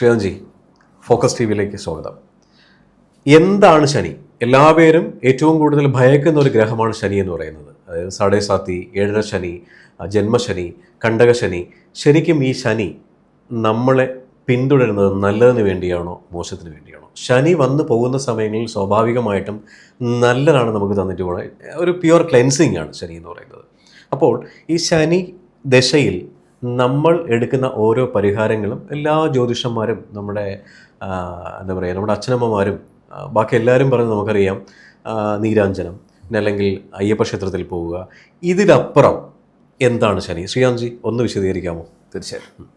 ശ്രീകാന്ത്ജി focus T വിയിലേക്ക് സ്വാഗതം. എന്താണ് ശനി? എല്ലാവരും ഏറ്റവും കൂടുതൽ ഭയക്കുന്ന ഒരു ഗ്രഹമാണ് ശനി എന്ന് പറയുന്നത്. അതായത് സാഡേ സാത്തി ഏഴര ശനി ജന്മശനി കണ്ടകശനി ശരിക്കും ഈ ശനി നമ്മളെ പിന്തുടരുന്നത് നല്ലതിന് വേണ്ടിയാണോ മോശത്തിന് വേണ്ടിയാണോ? ശനി വന്നു പോകുന്ന സമയങ്ങളിൽ സ്വാഭാവികമായിട്ടും നല്ലതാണ് നമുക്ക് തന്നിട്ട് പോകുന്നത് ഒരു പ്യുവർ ക്ലെൻസിങ് ആണ് ശനി എന്ന് പറയുന്നത്. അപ്പോൾ ഈ ശനി ദശയിൽ നമ്മൾ എടുക്കുന്ന ഓരോ പരിഹാരങ്ങളും എല്ലാ ജ്യോതിഷന്മാരും നമ്മുടെ എന്താ പറയുക നമ്മുടെ അച്ഛനമ്മമാരും ബാക്കി എല്ലാവരും പറഞ്ഞ് നമുക്കറിയാം. നീരാഞ്ജനം അല്ലെങ്കിൽ അയ്യപ്പ ക്ഷേത്രത്തിൽ പോവുക. ഇതിലപ്പുറം എന്താണ് ശനി? ശ്രീകാന്ത്ജി ഒന്ന് വിശദീകരിക്കാമോ? തീർച്ചയായും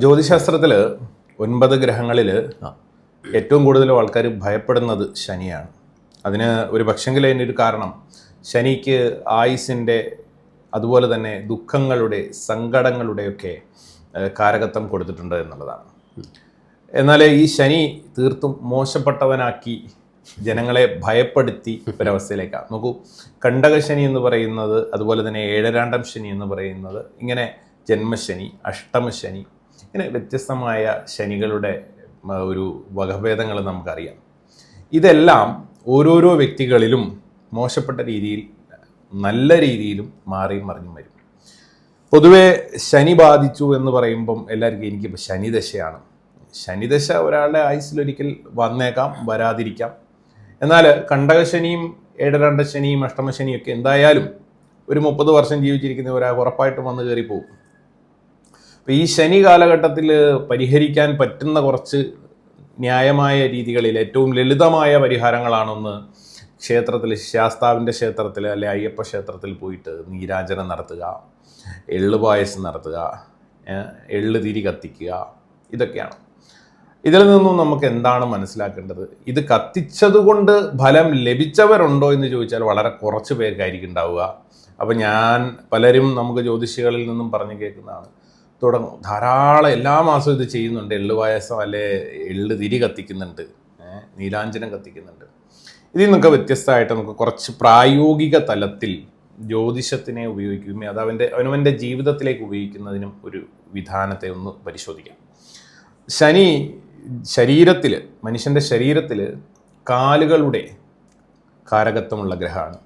ജ്യോതിശാസ്ത്രത്തിൽ ഒൻപത് ഗ്രഹങ്ങളിൽ ഏറ്റവും കൂടുതൽ ആൾക്കാർ ഭയപ്പെടുന്നത് ശനിയാണ്. അതിന് ഒരു പക്ഷെങ്കിൽ അതിന്റെ ഒരു കാരണം ശനിക്ക് ആയുസിന്റെ അതുപോലെ തന്നെ ദുഃഖങ്ങളുടെ സങ്കടങ്ങളുടെയൊക്കെ കാരകത്വം കൊടുത്തിട്ടുണ്ട് എന്നുള്ളതാണ്. എന്നാൽ ഈ ശനി തീർത്തും മോശപ്പെട്ടവനാക്കി ജനങ്ങളെ ഭയപ്പെടുത്തി ഒരവസ്ഥയിലേക്കാണ് നോക്കൂ കണ്ടകശനി എന്ന് പറയുന്നത് അതുപോലെ തന്നെ ഏഴരാണ്ടം ശനി എന്ന് പറയുന്നത് ഇങ്ങനെ ജന്മശനി അഷ്ടമശനി ഇങ്ങനെ വ്യത്യസ്തമായ ശനികളുടെ ഒരു വകഭേദങ്ങൾ നമുക്കറിയാം. ഇതെല്ലാം ഓരോരോ വ്യക്തികളിലും മോശപ്പെട്ട രീതിയിൽ നല്ല രീതിയിലും മാറിയും മറിഞ്ഞും വരും. പൊതുവെ ശനി ബാധിച്ചു എന്ന് പറയുമ്പം എല്ലാവർക്കും എനിക്കിപ്പോൾ ശനിദശയാണ്. ശനിദശ ഒരാളുടെ ആയുസിലൊരിക്കൽ വന്നേക്കാം വരാതിരിക്കാം. എന്നാൽ കണ്ടകശനിയും ഏഴരണ്ട ശനിയും അഷ്ടമശനിയും ഒക്കെ എന്തായാലും ഒരു മുപ്പത് വർഷം ജീവിച്ചിരിക്കുന്ന ഒരാൾ ഉറപ്പായിട്ടും വന്ന് കയറി പോകും. അപ്പോൾ ഈ ശനി കാലഘട്ടത്തിൽ പരിഹരിക്കാൻ പറ്റുന്ന കുറച്ച് ന്യായമായ രീതികളിൽ ഏറ്റവും ലളിതമായ പരിഹാരങ്ങളാണൊന്ന് ക്ഷേത്രത്തിൽ ശാസ്താവിന്റെ ക്ഷേത്രത്തിൽ അല്ലെ അയ്യപ്പ ക്ഷേത്രത്തിൽ പോയിട്ട് നീരാജനം നടത്തുക എള്ള് പായസം നടത്തുക എള്ളു തിരി കത്തിക്കുക ഇതൊക്കെയാണ്. ഇതിൽ നിന്നും നമുക്ക് എന്താണ് മനസ്സിലാക്കേണ്ടത്? ഇത് കത്തിച്ചതുകൊണ്ട് ഫലം ലഭിച്ചവരുണ്ടോ എന്ന് ചോദിച്ചാൽ വളരെ കുറച്ച് പേർക്കായിരിക്കും ഉണ്ടാവുക. അപ്പം ഞാൻ പലരും നമുക്ക് ജ്യോതിഷികളിൽ നിന്നും പറഞ്ഞു കേൾക്കുന്നതാണ്. തുടങ്ങും. ധാരാളം എല്ലാ മാസവും ഇത് ചെയ്യുന്നുണ്ട്. എള്ള് പായസം അല്ലെ എള്ള് തിരി കത്തിക്കുന്നുണ്ട്. നീലാഞ്ചനം കത്തിക്കുന്നുണ്ട്. ഇതിൽ നിന്നൊക്കെ വ്യത്യസ്തമായിട്ട് നമുക്ക് കുറച്ച് പ്രായോഗിക തലത്തിൽ ജ്യോതിഷത്തിനെ ഉപയോഗിക്കുകയും അത് അവന്റെ അവനവന്റെ ജീവിതത്തിലേക്ക് ഉപയോഗിക്കുന്നതിനും ഒരു വിധാനത്തെ ഒന്ന് പരിശോധിക്കാം. ശനി ശരീരത്തിൽ മനുഷ്യന്റെ ശരീരത്തിൽ കാലുകളുടെ കാരകത്വമുള്ള ഗ്രഹമാണ്.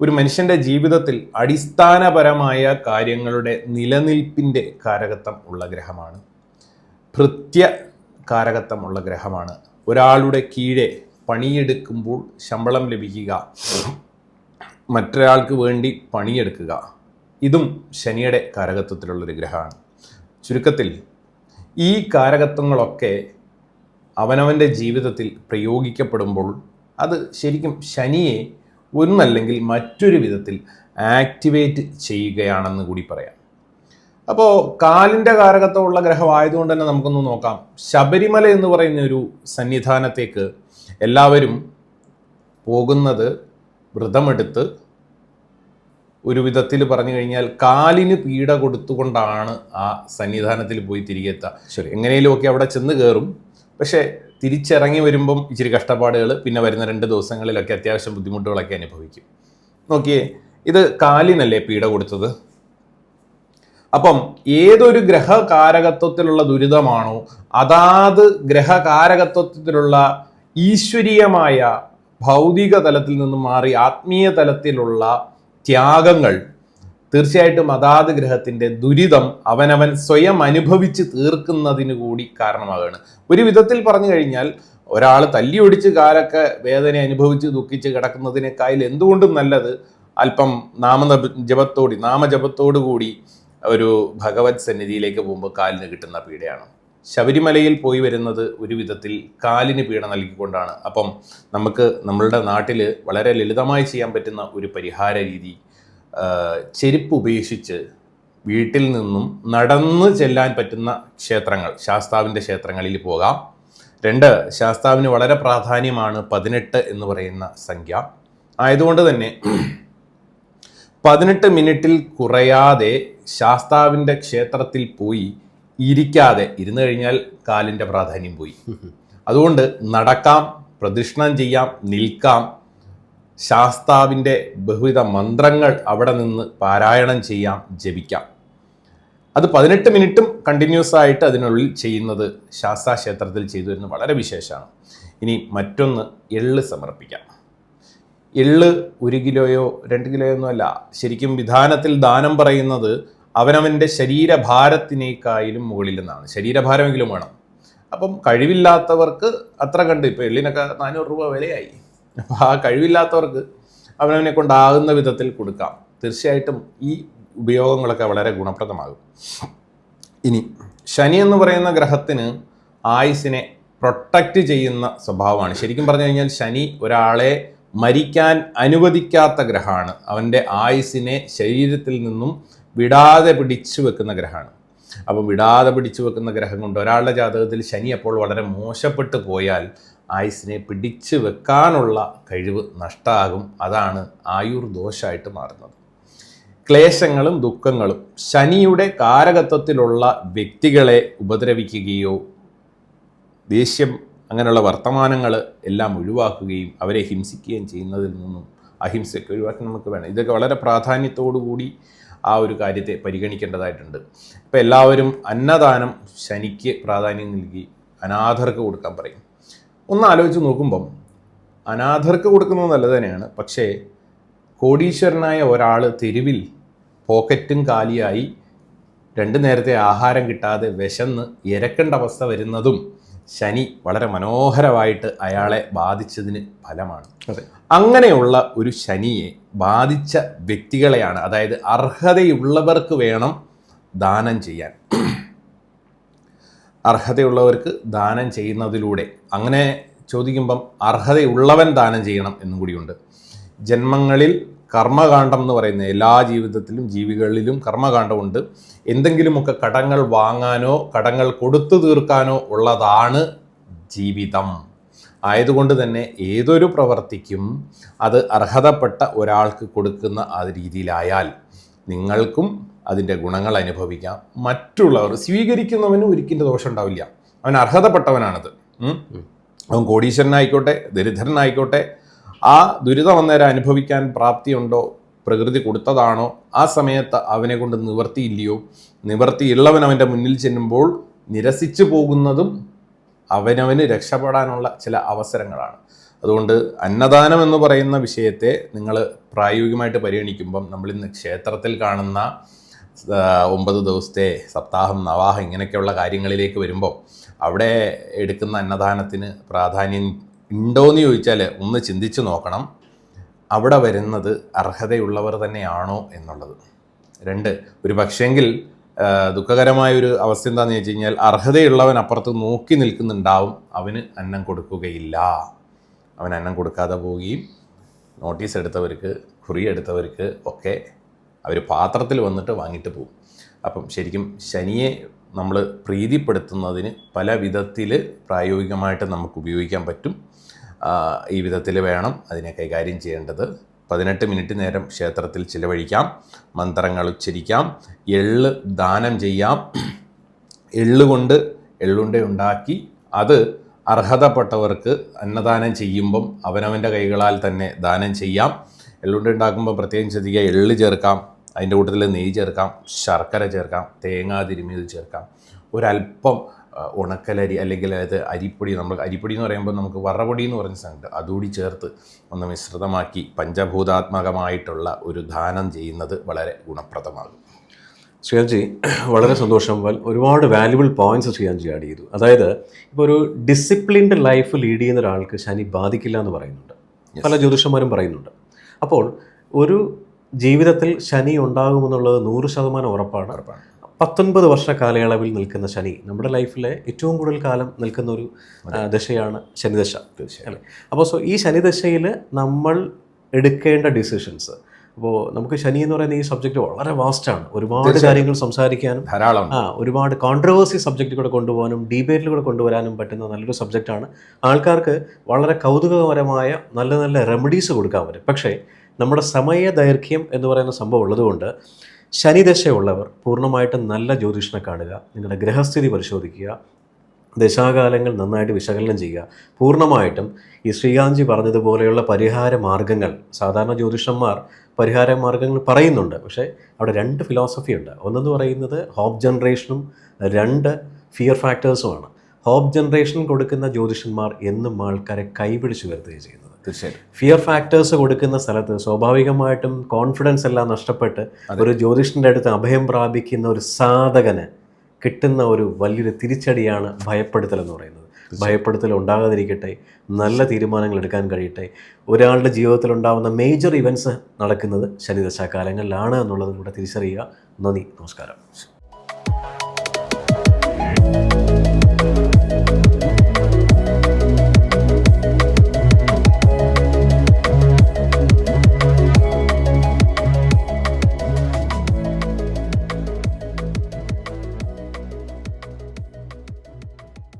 ഒരു മനുഷ്യന്റെ ജീവിതത്തിൽ അടിസ്ഥാനപരമായ കാര്യങ്ങളുടെ നിലനിൽപ്പിന്റെ കാരകത്വം ഉള്ള ഗ്രഹമാണ്. ഭൃത്യ കാരകത്വമുള്ള ഗ്രഹമാണ്. ഒരാളുടെ കീഴെ പണിയെടുക്കുമ്പോൾ ശമ്പളം ലഭിക്കുക. മറ്റൊരാൾക്ക് വേണ്ടി പണിയെടുക്കുക. ഇതും ശനിയുടെ കാരകത്വത്തിലുള്ളൊരു ഗ്രഹമാണ്. ചുരുക്കത്തിൽ ഈ കാരകത്വങ്ങളൊക്കെ അവനവന്റെ ജീവിതത്തിൽ പ്രയോഗിക്കപ്പെടുമ്പോൾ അത് ശരിക്കും ശനിയെ ഒന്നല്ലെങ്കിൽ മറ്റൊരു വിധത്തിൽ ആക്ടിവേറ്റ് ചെയ്യുകയാണെന്ന് കൂടി പറയാം. അപ്പോൾ കാലിന്റെ കാരകത്വമുള്ള ഗ്രഹമായതുകൊണ്ട് തന്നെ നമുക്കൊന്ന് നോക്കാം. ശബരിമല എന്ന് പറയുന്ന ഒരു സന്നിധാനത്തേക്ക് എല്ലാവരും പോകുന്നത് വ്രതമെടുത്ത് ഒരു വിധത്തിൽ പറഞ്ഞു കഴിഞ്ഞാൽ കാലിന് പീഡ കൊടുത്തുകൊണ്ടാണ് ആ സന്നിധാനത്തിൽ പോയി തിരികെ എത്തുക ശരി. എങ്ങനെയെങ്കിലുമൊക്കെ അവിടെ ചെന്ന് കയറും. പക്ഷേ തിരിച്ചിറങ്ങി വരുമ്പം ഇച്ചിരി കഷ്ടപ്പാടുകൾ പിന്നെ വരുന്ന രണ്ട് ദിവസങ്ങളിലൊക്കെ അത്യാവശ്യം ബുദ്ധിമുട്ടുകളൊക്കെ അനുഭവിക്കും. നോക്കിയേ ഇത് കാലിനല്ലേ പീഡ കൊടുത്തത്? അപ്പം ഏതൊരു ഗ്രഹകാരകത്വത്തിലുള്ള ദുരിതമാണോ അതാത് ഗ്രഹകാരകത്വത്തിലുള്ള ഈശ്വരീയമായ ഭൗതിക തലത്തിൽ നിന്ന് മാറി ആത്മീയ തലത്തിലുള്ള ത്യാഗങ്ങൾ തീർച്ചയായിട്ടും അതാത് ഗ്രഹത്തിന്റെ ദുരിതം അവനവൻ സ്വയം അനുഭവിച്ച് തീർക്കുന്നതിന് കൂടി കാരണമാകുകയാണ് ഒരു വിധത്തിൽ പറഞ്ഞു കഴിഞ്ഞാൽ ഒരാൾ തല്ലി ഒടിച്ച് കാലൊക്കെ വേദന അനുഭവിച്ച് ദുഃഖിച്ച് കിടക്കുന്നതിനേക്കാൾ എന്തുകൊണ്ടും നല്ലത് അല്പം നാമ ജപത്തോടി നാമജപത്തോടു കൂടി ഒരു ഭഗവത് സന്നിധിയിലേക്ക് പോകുമ്പോൾ കാലിന് കിട്ടുന്ന പീഡയാണ്. ശബരിമലയിൽ പോയി വരുന്നത് ഒരു വിധത്തിൽ കാലിന് പീഡ നൽകിക്കൊണ്ടാണ്. അപ്പം നമുക്ക് നമ്മളുടെ നാട്ടിൽ വളരെ ലളിതമായി ചെയ്യാൻ പറ്റുന്ന ഒരു പരിഹാര രീതി ചെരുപ്പ് ഉപേക്ഷിച്ച് വീട്ടിൽ നിന്നും നടന്ന് ചെല്ലാൻ പറ്റുന്ന ക്ഷേത്രങ്ങൾ ശാസ്താവിന്റെ ക്ഷേത്രങ്ങളിൽ പോകാം. രണ്ട് ശാസ്താവിന് വളരെ പ്രാധാന്യമാണ് പതിനെട്ട് എന്ന് പറയുന്ന സംഖ്യ. ആയതുകൊണ്ട് തന്നെ പതിനെട്ട് മിനിറ്റിൽ കുറയാതെ ശാസ്താവിന്റെ ക്ഷേത്രത്തിൽ പോയി ഇരിക്കാതെ ഇരുന്നു കഴിഞ്ഞാൽ കാലിന്റെ പ്രാധാന്യം പോയി. അതുകൊണ്ട് നടക്കാം പ്രദക്ഷിണം ചെയ്യാം നിൽക്കാം. ശാസ്താവിന്റെ ബഹുവിധ മന്ത്രങ്ങൾ അവിടെ നിന്ന് പാരായണം ചെയ്യാം ജപിക്കാം. അത് പതിനെട്ട് മിനിറ്റും കണ്ടിന്യൂസ് ആയിട്ട് അതിനുള്ളിൽ ചെയ്യുന്നത് ശാസ്താ ക്ഷേത്രത്തിൽ ചെയ്തു വരുന്നത് വളരെ വിശേഷമാണ്. ഇനി മറ്റൊന്ന് എള്ള് സമർപ്പിക്കാം. എള്ള് ഒരു കിലോയോ രണ്ട് കിലോയോ ഒന്നുമല്ല ശരിക്കും വിധാനത്തിൽ ദാനം പറയുന്നത് അവനവന്റെ ശരീരഭാരത്തിനേക്കായാലും മുകളിൽ നിന്നാണ് ശരീരഭാരമെങ്കിലും വേണം. അപ്പം കഴിവില്ലാത്തവർക്ക് അത്ര കണ്ട് ഇപ്പോൾ എള്ളിനൊക്കെ നാനൂറ് രൂപ വിലയായി. അപ്പം ആ കഴിവില്ലാത്തവർക്ക് അവനവനെ കൊണ്ടാകുന്ന വിധത്തിൽ കൊടുക്കാം. തീർച്ചയായിട്ടും ഈ ഉപയോഗങ്ങളൊക്കെ വളരെ ഗുണപ്രദമാകും. ഇനി ശനി എന്ന് പറയുന്ന ഗ്രഹത്തിന് ആയുസിനെ പ്രൊട്ടക്റ്റ് ചെയ്യുന്ന സ്വഭാവമാണ്. ശരിക്കും പറഞ്ഞു കഴിഞ്ഞാൽ ശനി ഒരാളെ മരിക്കാൻ അനുവദിക്കാത്ത ഗ്രഹമാണ്. അവന്റെ ആയുസിനെ ശരീരത്തിൽ നിന്നും വിടാതെ പിടിച്ചു വെക്കുന്ന ഗ്രഹമാണ്. അപ്പം വിടാതെ പിടിച്ചു വെക്കുന്ന ഗ്രഹം കൊണ്ട് ഒരാളുടെ ജാതകത്തിൽ ശനി അപ്പോൾ വളരെ മോശപ്പെട്ടു പോയാൽ ആയുസിനെ പിടിച്ചു വെക്കാനുള്ള കഴിവ് നഷ്ടമാകും അതാണ് ആയുർ ദോഷമായിട്ട് മാറുന്നത്. ക്ലേശങ്ങളും ദുഃഖങ്ങളും ശനിയുടെ കാരകത്വത്തിലുള്ള വ്യക്തികളെ ഉപദ്രവിക്കുകയോ ദേഷ്യം അങ്ങനെയുള്ള വർത്തമാനങ്ങൾ എല്ലാം ഒഴിവാക്കുകയും അവരെ ഹിംസിക്കുകയും ചെയ്യുന്നതിൽ നിന്നും അഹിംസയ്ക്ക് ഒഴിവാക്കി നമുക്ക് വേണം. ഇതൊക്കെ വളരെ പ്രാധാന്യത്തോടു കൂടി ആ ഒരു കാര്യത്തെ പരിഗണിക്കേണ്ടതായിട്ടുണ്ട്. ഇപ്പം എല്ലാവരും അന്നദാനം ശനിക്ക് പ്രാധാന്യം നൽകി അനാഥർക്ക് കൊടുക്കാൻ പറയും. ഒന്ന് ആലോചിച്ച് നോക്കുമ്പം അനാഥർക്ക് കൊടുക്കുന്നത് നല്ലത് തന്നെയാണ്. പക്ഷേ കോടീശ്വരനായ ഒരാൾ തെരുവിൽ പോക്കറ്റും കാലിയായി രണ്ടു നേരത്തെ ആഹാരം കിട്ടാതെ വിശന്ന് ഇരക്കേണ്ട അവസ്ഥ വരുന്നതും ശനി വളരെ മനോഹരമായിട്ട് അയാളെ ബാധിച്ചതിന് ഫലമാണ്. അങ്ങനെയുള്ള ഒരു ശനിയെ ബാധിച്ച വ്യക്തികളെയാണ് അതായത് അർഹതയുള്ളവർക്ക് വേണം ദാനം ചെയ്യാൻ. അർഹതയുള്ളവർക്ക് ദാനം ചെയ്യുന്നതിലൂടെ അങ്ങനെ ചോദിക്കുമ്പം അർഹതയുള്ളവൻ ദാനം ചെയ്യണം എന്നും കൂടിയുണ്ട്. ജന്മങ്ങളിൽ കർമ്മകാന്ഡം എന്ന് പറയുന്ന എല്ലാ ജീവിതത്തിലും ജീവികളിലും കർമ്മകാന്ഡമുണ്ട്. എന്തെങ്കിലുമൊക്കെ കടങ്ങൾ വാങ്ങാനോ കടങ്ങൾ കൊടുത്തു തീർക്കാനോ ഉള്ളതാണ് ജീവിതം. ആയതുകൊണ്ട് തന്നെ ഏതൊരു പ്രവർത്തിക്കും അത് അർഹതപ്പെട്ട ഒരാൾക്ക് കൊടുക്കുന്ന ആ രീതിയിലായാൽ നിങ്ങൾക്കും അതിന്റെ ഗുണങ്ങൾ അനുഭവിക്കാം. മറ്റുള്ളവർ സ്വീകരിക്കുന്നവന് ഒരിക്കലും ദോഷം ഉണ്ടാവില്ല. അവൻ അർഹതപ്പെട്ടവനാണത്. അവൻ കോടീശ്വരനായിക്കോട്ടെ ദരിദ്രനായിക്കോട്ടെ ആ ദുരിതം അന്നേരം അനുഭവിക്കാൻ പ്രാപ്തിയുണ്ടോ? പ്രകൃതി കൊടുത്തതാണോ? ആ സമയത്ത് അവനെ കൊണ്ട് നിവർത്തിയില്ലയോ? നിവർത്തിയുള്ളവൻ അവന്റെ മുന്നിൽ ചെല്ലുമ്പോൾ നിരസിച്ചു പോകുന്നതും അവനവന് രക്ഷപ്പെടാനുള്ള ചില അവസരങ്ങളാണ്. അതുകൊണ്ട് അന്നദാനം എന്ന് പറയുന്ന വിഷയത്തെ നിങ്ങൾ പ്രായോഗികമായിട്ട് പരിഗണിക്കുമ്പം നമ്മൾ ഇന്ന് ക്ഷേത്രത്തിൽ കാണുന്ന ഒമ്പത് ദിവസത്തെ സപ്താഹം നവാഹം ഇങ്ങനെയൊക്കെയുള്ള കാര്യങ്ങളിലേക്ക് വരുമ്പോൾ അവിടെ എടുക്കുന്ന അന്നദാനത്തിന് പ്രാധാന്യം ഉണ്ടോയെന്ന് ചോദിച്ചാൽ ഒന്ന് ചിന്തിച്ചു നോക്കണം. അവിടെ വരുന്നത് അർഹതയുള്ളവർ തന്നെയാണോ എന്നുള്ളത്. രണ്ട് ഒരു പക്ഷേങ്കിൽ ദുഃഖകരമായ ഒരു അവസ്ഥ എന്താണെന്ന് വെച്ച് കഴിഞ്ഞാൽ അർഹതയുള്ളവൻ അപ്പുറത്ത് നോക്കി നിൽക്കുന്നുണ്ടാവും അവന് അന്നം കൊടുക്കുകയില്ല. അവൻ അന്നം കൊടുക്കാതെ പോവുകയും നോട്ടീസ് എടുത്തവർക്ക് കുറി എടുത്തവർക്ക് ഒക്കെ അവർ പാത്രത്തിൽ വന്നിട്ട് വാങ്ങിയിട്ട് പോകും അപ്പം ശരിക്കും ശനിയെ നമ്മൾ പ്രീതിപ്പെടുത്തുന്നതിന് പല വിധത്തിൽ പ്രായോഗികമായിട്ട് നമുക്ക് ഉപയോഗിക്കാൻ പറ്റും. ഈ വിധത്തിൽ വേണം അതിനെ കൈകാര്യം ചെയ്യേണ്ടത്. പതിനെട്ട് മിനിറ്റ് നേരം ക്ഷേത്രത്തിൽ ചിലവഴിക്കാം മന്ത്രങ്ങൾ ഉച്ചരിക്കാം എള്ള് ദാനം ചെയ്യാം. എള്ളുകൊണ്ട് എള്ളുണ്ട ഉണ്ടാക്കി അത് അർഹതപ്പെട്ടവർക്ക് അന്നദാനം ചെയ്യുമ്പം അവനവന്റെ കൈകളാൽ തന്നെ ദാനം ചെയ്യാം. എള്ളുണ്ട ഉണ്ടാക്കുമ്പോൾ പ്രത്യേകം ശ്രദ്ധിക്കുക എള്ള് ചേർക്കാം അതിന്റെ കൂട്ടത്തിൽ നെയ്യ് ചേർക്കാം ശർക്കര ചേർക്കാം തേങ്ങ തിരുമിയത് ചേർക്കാം. ഒരല്പം ഉണക്കലരി അല്ലെങ്കിൽ അതായത് അരിപ്പൊടി നമ്മൾ അരിപ്പൊടി എന്ന് പറയുമ്പോൾ നമുക്ക് വറപൊടി എന്ന് പറഞ്ഞ സംഗതി അതുകൂടി ചേർത്ത് ഒന്ന് മിശ്രിതമാക്കി പഞ്ചഭൂതാത്മകമായിട്ടുള്ള ഒരു ദാനം ചെയ്യുന്നത് വളരെ ഗുണപ്രദമാകും. ശ്രീയാൻജി വളരെ സന്തോഷം. വൽ- ഒരുപാട് വാല്യുബിൾ പോയിന്റ്സ് ശ്രീയാൻജി ആഡ് ചെയ്തു. അതായത് ഇപ്പോൾ ഒരു ഡിസിപ്ലിൻഡ് ലൈഫ് ലീഡ് ചെയ്യുന്ന ഒരാൾക്ക് ശനി ബാധിക്കില്ല എന്ന് പറയുന്നുണ്ട്. പല ജ്യോതിഷന്മാരും പറയുന്നുണ്ട്. അപ്പോൾ ഒരു ജീവിതത്തിൽ ശനി ഉണ്ടാകുമെന്നുള്ളത് നൂറ് ശതമാനം ഉറപ്പാണ്. ഉറപ്പാണ്. പത്തൊൻപത് വർഷ കാലയളവിൽ നിൽക്കുന്ന ശനി നമ്മുടെ ലൈഫിലെ ഏറ്റവും കൂടുതൽ കാലം നിൽക്കുന്ന ഒരു ദശയാണ് ശനിദശ. തീർച്ചയായും. അല്ലേ? അപ്പോൾ സോ ഈ ശനിദശയിൽ നമ്മൾ എടുക്കേണ്ട ഡിസിഷൻസ് അപ്പോൾ നമുക്ക് ശനി എന്ന് പറയുന്ന ഈ സബ്ജക്റ്റ് വളരെ വാസ്റ്റാണ് ഒരുപാട് കാര്യങ്ങൾ സംസാരിക്കാനും ധാരാളം ആ ഒരുപാട് കോൺട്രവേഴ്സി സബ്ജക്റ്റ് കൂടെ കൊണ്ടുപോകാനും ഡിബേറ്റിൽ കൂടെ കൊണ്ടുവരാനും പറ്റുന്ന നല്ലൊരു സബ്ജക്റ്റാണ് ആൾക്കാർക്ക് വളരെ കൗതുകപരമായ നല്ല നല്ല റെമഡീസ് കൊടുക്കാൻ പറ്റും. പക്ഷേ നമ്മുടെ സമയ ദൈർഘ്യം എന്ന് പറയുന്ന സംഭവം ഉള്ളതുകൊണ്ട് ശനിദശയുള്ളവർ പൂർണമായിട്ടും നല്ല ജ്യോതിഷനെ കാണുക നിങ്ങളുടെ ഗ്രഹസ്ഥിതി പരിശോധിക്കുക ദശാകാലങ്ങൾ നന്നായിട്ട് വിശകലനം ചെയ്യുക. പൂർണമായിട്ടും ഈ ശ്രീകാന്തി പറഞ്ഞതുപോലെയുള്ള പരിഹാര മാർഗങ്ങൾ സാധാരണ ജ്യോതിഷന്മാർ പരിഹാര മാർഗങ്ങൾ പറയുന്നുണ്ട്. പക്ഷേ അവിടെ രണ്ട് ഫിലോസഫി ഉണ്ട്. ഒന്നെന്ന് പറയുന്നത് ഹോപ്പ് ജനറേഷനും രണ്ട് ഫിയർ ഫാക്ടേഴ്സുമാണ് ഹോപ്പ് ജനറേഷൻ കൊടുക്കുന്ന ജ്യോതിഷന്മാർ എന്നും ആൾക്കാരെ കൈപിടിച്ച് വരുത്തുകയും ചെയ്യുന്നത്. ഫിയർ ഫാക്ടേഴ്സ് കൊടുക്കുന്ന സ്ഥലത്ത് സ്വാഭാവികമായിട്ടും കോൺഫിഡൻസ് എല്ലാം നഷ്ടപ്പെട്ട് ഒരു ജ്യോതിഷന്റെ അടുത്ത് അഭയം പ്രാപിക്കുന്ന ഒരു സാധകന് കിട്ടുന്ന ഒരു വലിയൊരു തിരിച്ചടിയാണ് ഭയപ്പെടുത്തൽ എന്ന് പറയുന്നത്. ഭയപ്പെടുത്തൽ ഉണ്ടാകാതിരിക്കട്ടെ നല്ല തീരുമാനങ്ങൾ എടുക്കാൻ കഴിയട്ടെ ഒരാളുടെ ജീവിതത്തിൽ ഉണ്ടാകുന്ന മേജർ ഇവന്റ്സ് നടക്കുന്നത് ശനിദശാകാലങ്ങളിലാണ് എന്നുള്ളതും കൂടെ തിരിച്ചറിയുക. നന്ദി നമസ്കാരം.